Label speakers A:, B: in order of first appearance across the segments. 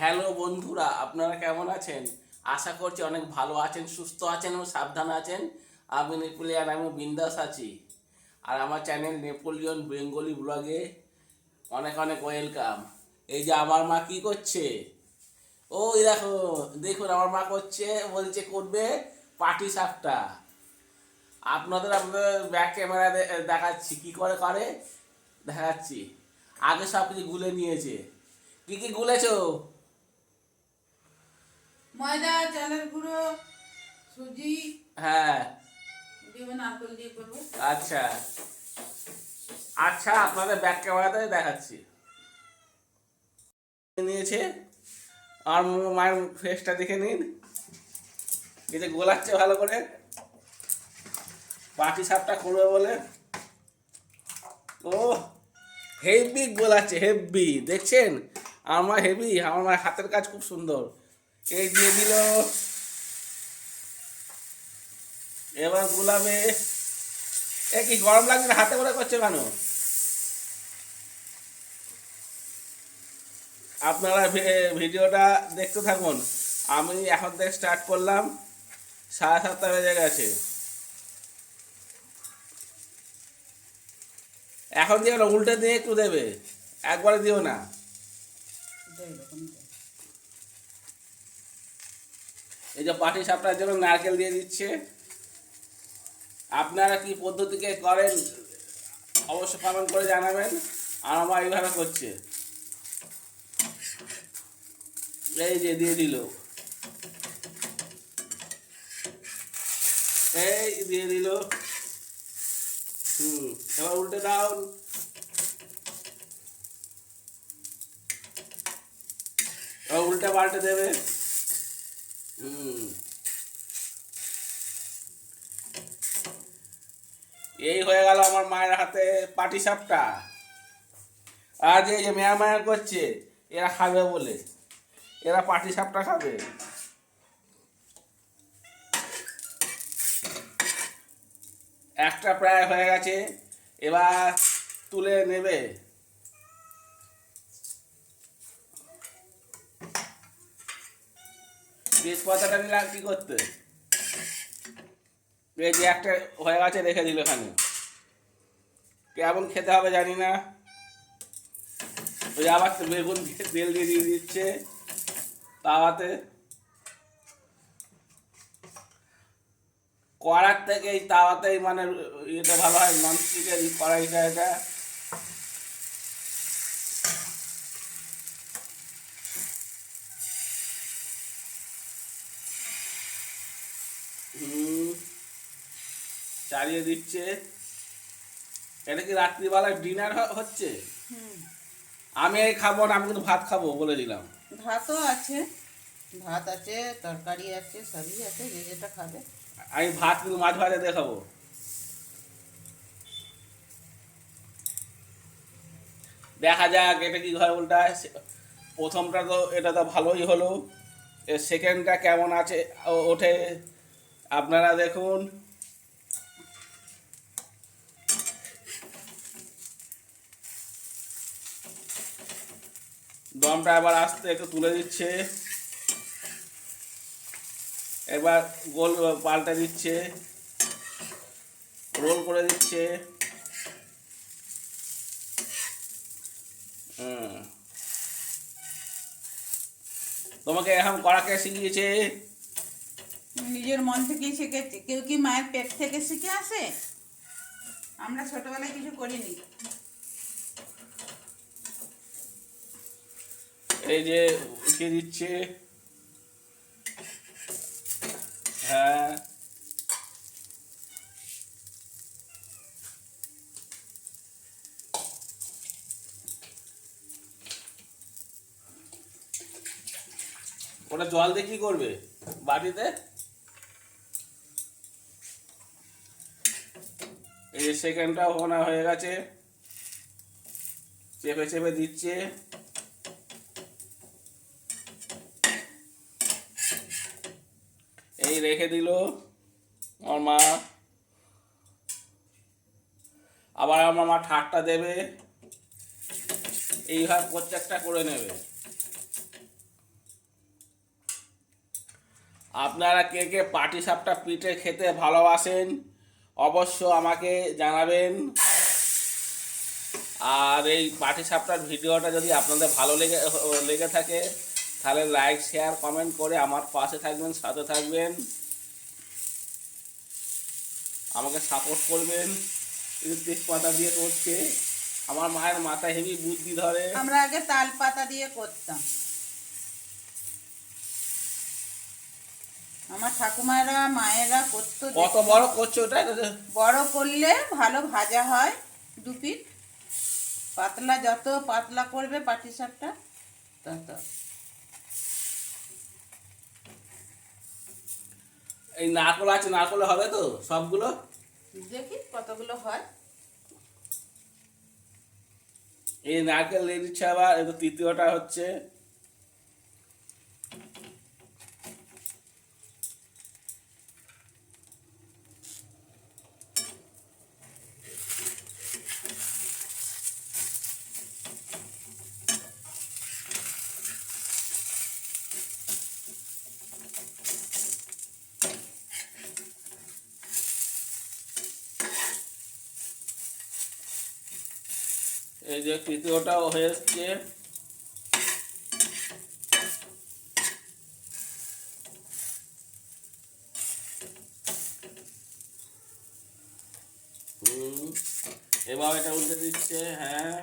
A: Hello বন্ধুরা, আপনারা কেমন আছেন? আশা করছি অনেক ভালো আছেন, সুস্থ আছেন এবং সাবধান আছেন। আমি নেপোলিয়ান আমি বিন্দাস আছি। আর আমার চ্যানেল নেপোলিয়ন বেঙ্গলি ব্লগে অনেক অনেক ওয়েলকাম। এই যে আমার মা কি করছে? ওই দেখো, দেখুন আমার মা করছে, বলছে করবে পাটি সাপটা আপনাদের আপনাদের ব্যাক ক্যামেরা দেখাচ্ছি, কি করে করে? দেখাচ্ছি। আগে সব কিছু গুলে নিয়েছে। কি কি গুলেছো?
B: ময়দা চালের গুঁড়ো সুজি।
A: হ্যাঁ।
B: নারকেল দিয়ে করব।
A: আচ্ছা। আচ্ছা আপনাদের ব্যাক ক্যামেরাতে দেখাচ্ছি। নিয়েছে। আর মায়ের ফেসটা দেখে নিন। এই যে গোলাচ্ছে ভালো করে। পাটি সাপটা করবে বলে। ও হেভি গোলাচ্ছে হেভি। দেখছেন? আমার হেভি আমার মায়ের হাতের কাজ খুব সুন্দর। এই দিয়ে দিল। এবার গোলাবে এ কি গরম লাগছে হাতে করে করছে কেন আপনারা ভিডিওটা দেখতে থাকুন। আমি এখন থেকে স্টার্ট করলাম। সাড়ে সাতটা বেজে গেছে। এখন দিও না উল্টে দিয়ে একটু দেবে। একবারে দিও না। এই যে পাটি সাপটার জন্য নারকেল দিয়ে দিচ্ছে। আপনারা কি পদ্ধতিকে করেন, অবশ্য কমেন্ট করে জানাবেন। আর আমার এইভাবে করছে। এই যে দিয়ে দিল। এই দিয়ে দিল। হুম, এবার উল্টে দাও। এবার উল্টে পাল্টে দেবে। এই হয়ে গেল আমার মায়ের হাতে পাটি সাপটা আজ এই যে মেয়া মায়া করছে, এরা খাবে বলে। এরা পাটি সাপটা খাবে। একটা প্রায় হয়ে গেছে, এবার তুলে নেবে। বীজ পাতাটা নিলে কি করতে? এই একটা হয়ে গেছে রেখে দিল এখানে। কেমন খেতে হবে জানি না। ওই আবার বেগুন তেল দিয়ে দিয়ে দিচ্ছে তাওয়াতে। কড়ার থেকে এই তাওয়াতেই মানে এটা ভালো হয়, ননস্টিকের কড়াইটা, এটা হুম চালিয়ে দিচ্ছে। এটা কি রাত্রিবেলা ডিনার হচ্ছে? আমি এই খাব না আমি কিন্তু ভাত খাব বলে দিলাম।
B: ভাতও আছে ভাত আছে তরকারি আছে সবই আছে যে যেটা খাবে।
A: আমি ভাত কিন্তু মাছ ভাজা দেখাবো দেখা যাক এটা কি হয় উল্টা প্রথমটা তো এটা তো ভালোই হলো। সেকেন্ডটা কেমন আছে ওঠে। আপনারা দেখুন। দমটা আবার আস্তে একটু তুলে দিচ্ছে। এবার গোল পাল্টে দিচ্ছে। রোল করে দিচ্ছে। তোমাকে এখন করা কে শিখিয়েছে?
B: নিজের মন থেকেই শিখেছি কেউ কি মায়ের পেট থেকে শিখে আসে? আমরা ছোটবেলায় কিছু করিনি।
A: এই যে উঠিয়ে দিচ্ছে। হ্যাঁ। ওটা জল দিয়ে কি করবে? বাটিতে? এই যে সেকেন্ডটাও ওনা হয়ে গেছে। চেপে চেপে দিচ্ছে। রেখে দিল আমার মা। আবার আমার মা ঠাটটা দেবে। এইভাবে প্রত্যেকটা করে নেবে। আপনারা কে কে পাটি সাপটা পিঠে খেতে ভালোবাসেন অবশ্য আমাকে জানাবেন। আর এই পাটি সাপটার ভিডিওটা যদি আপনাদের ভালো লেগে লেগে থাকে তাহলে লাইক শেয়ার কমেন্ট করে আমার পাশে থাকবেন সাথে থাকবেন। আমাকে সাপোর্ট করবেন। তেজপাতা দিয়ে করছে। আমার মায়ের মাথায় হেভি বুদ্ধি ধরে।
B: আমরা আগে তাল পাতা দিয়ে করতাম। আমার ঠাকুমারা মায়েরা করতো
A: কত বড় করছ ওটা?
B: বড় করলে ভালো ভাজা হয় দু পিঠ। পাতলা যত পাতলা করবে পাটি সাপটা তত।
A: এই নারকল আছে নারকলে হবে তো সবগুলো?
B: দেখি কতগুলো হয়।
A: এই নারকেল এর দিচ্ছে আবার তৃতীয়টা হচ্ছে। এই যে তৃতীয়টাও হুম এবার এটা উল্টে দিচ্ছে হ্যাঁ।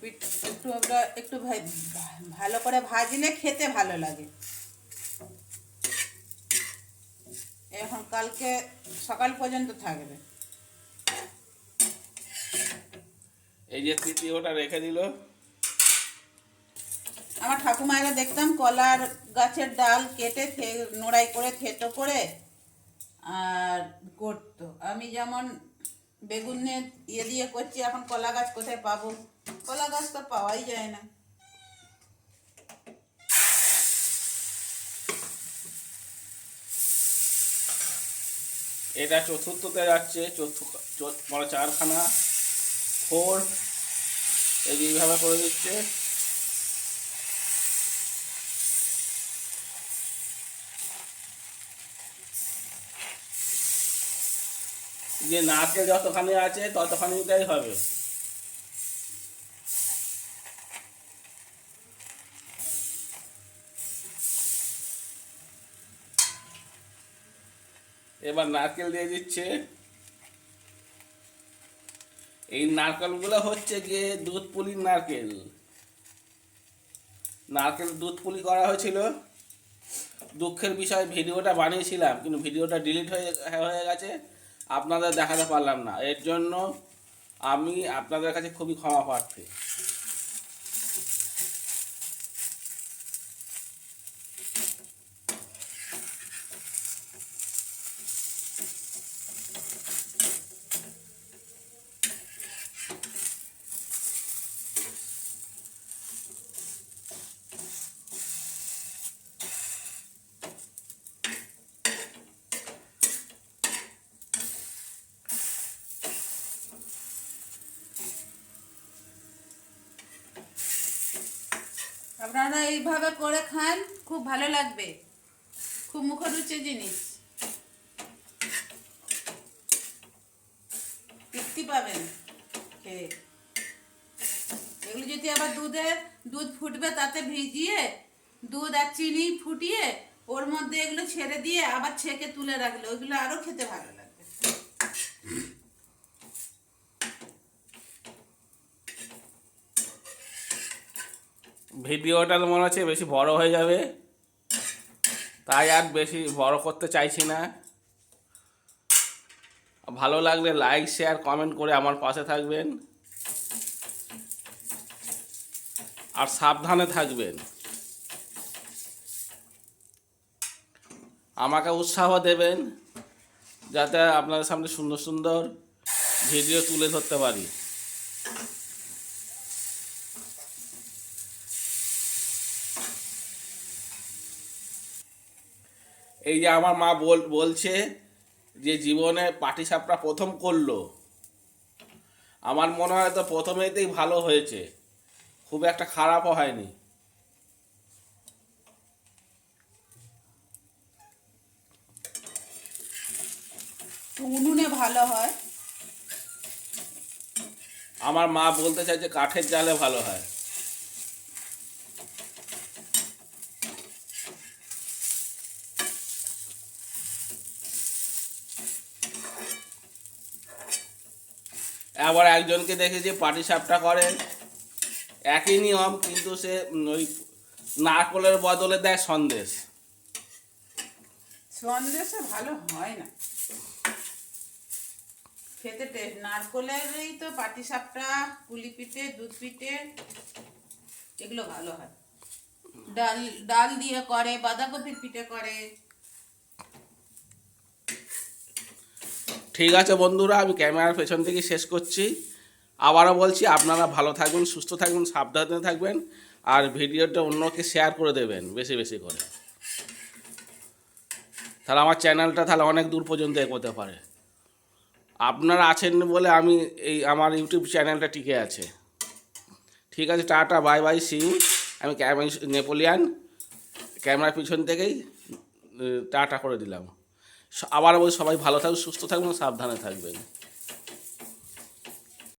B: পিঠ একটু আমরা একটু ভালো করে ভাজলে খেতে ভালো লাগে। এখন কালকে সকাল পর্যন্ত থাকবে।
A: এই যে তৃতীয়টা রেখে দিল।
B: আমার ঠাকুমারা দেখতাম কলার গাছের ডাল কেটে নোড়াই করে থেতো করে আর করতো আমি যেমন বেগুনের ইয়ে দিয়ে করছি, এখন কলা গাছ কোথায় পাবো? কলা গাছ তো পাওয়াই যায় না।
A: এটা চতুর্থতে যাচ্ছে, চতুর্থ বড় চারখানা ফোর এইভাবে করে দিচ্ছে। যে নারকেল যতখানি আছে ততখানিটাই হবে। এবার নারকেল দিয়ে দিচ্ছে। এই নারকেলগুলো হচ্ছে গিয়ে দুধ পুলির নারকেল। নারকেল দুধ পুলি করা হয়েছিল। দুঃখের বিষয়, ভিডিওটা বানিয়েছিলাম, কিন্তু ভিডিওটা ডিলিট হয়ে হয়ে গেছে। আপনাদের দেখাতে পারলাম না। এর জন্য আমি আপনাদের কাছে খুবই ক্ষমা প্রার্থী।
B: আপনারা এইভাবে করে খান, খুব ভালো লাগবে। খুব মুখরুচি জিনিস। তৃপ্তি পাবেন এগুলো যদি আবার দুধে, দুধ ফুটবে তাতে ভিজিয়ে, দুধ আর চিনি ফুটিয়ে, ওর মধ্যে এগুলো ছেড়ে দিয়ে আবার ছেঁকে তুলে রাখলে, ওইগুলো আরও খেতে ভালো লাগবে
A: ভিডিওটা তো মনে হচ্ছে বেশি বড় হয়ে যাবে। তাই আর বেশি বড় করতে চাইছি না। ভালো লাগলে লাইক শেয়ার কমেন্ট করে আমার পাশে থাকবেন। আর সাবধানে থাকবেন। আমাকে উৎসাহ দেবেন, যাতে আপনাদের সামনে সুন্দর সুন্দর ভিডিও তুলে ধরতে পারি। এই যে আমার মা বল বলছে যে জীবনে পাটিসাপটা প্রথম করল। আমার মনে হয় তো প্রথমেতেই ভালো হয়েছে। খুব একটা খারাপও হয়নি।
B: উনুনে ভালো হয়।
A: আমার মা বলতে চাইছে কাঠের জালে ভালো হয়। আবার একজনকে দেখেছি পাটি সাপটা করে। একই নিয়ম, কিন্তু সে ওই নারকলের বদলে দেয় সন্দেশ।
B: সন্দেশে ভালো হয় না। খেতে টেস্ট, নারকলেরই তো পাটিসাপটা পুলি পিঠে দুধ পিঠে এগুলো ভালো হয়। ডাল ডাল দিয়ে করে, বাঁধাকপির পিঠে করে।
A: ঠিক আছে বন্ধুরা, আমি ক্যামেরার পেছন থেকে শেষ করছি। আবারও বলছি, আপনারা ভালো থাকবেন সুস্থ থাকবেন সাবধানে থাকবেন, আর ভিডিওটা অন্যকে শেয়ার করে দেবেন, বেশি বেশি করে। তাহলে আমার চ্যানেলটা তাহলে অনেক দূর পর্যন্ত এগোতে পারে। আপনারা আছেন বলে আমি এই আমার ইউটিউব চ্যানেলটা টিকে আছে। ঠিক আছে, tata bye bye see you আমি ক্যামেরা নেপোলিয়ান, ক্যামেরার পিছন থেকেই টাটা করে দিলাম। আবার বলি সবাই ভালো থাকবেন সুস্থ থাকবেন সাবধানে থাকবেন।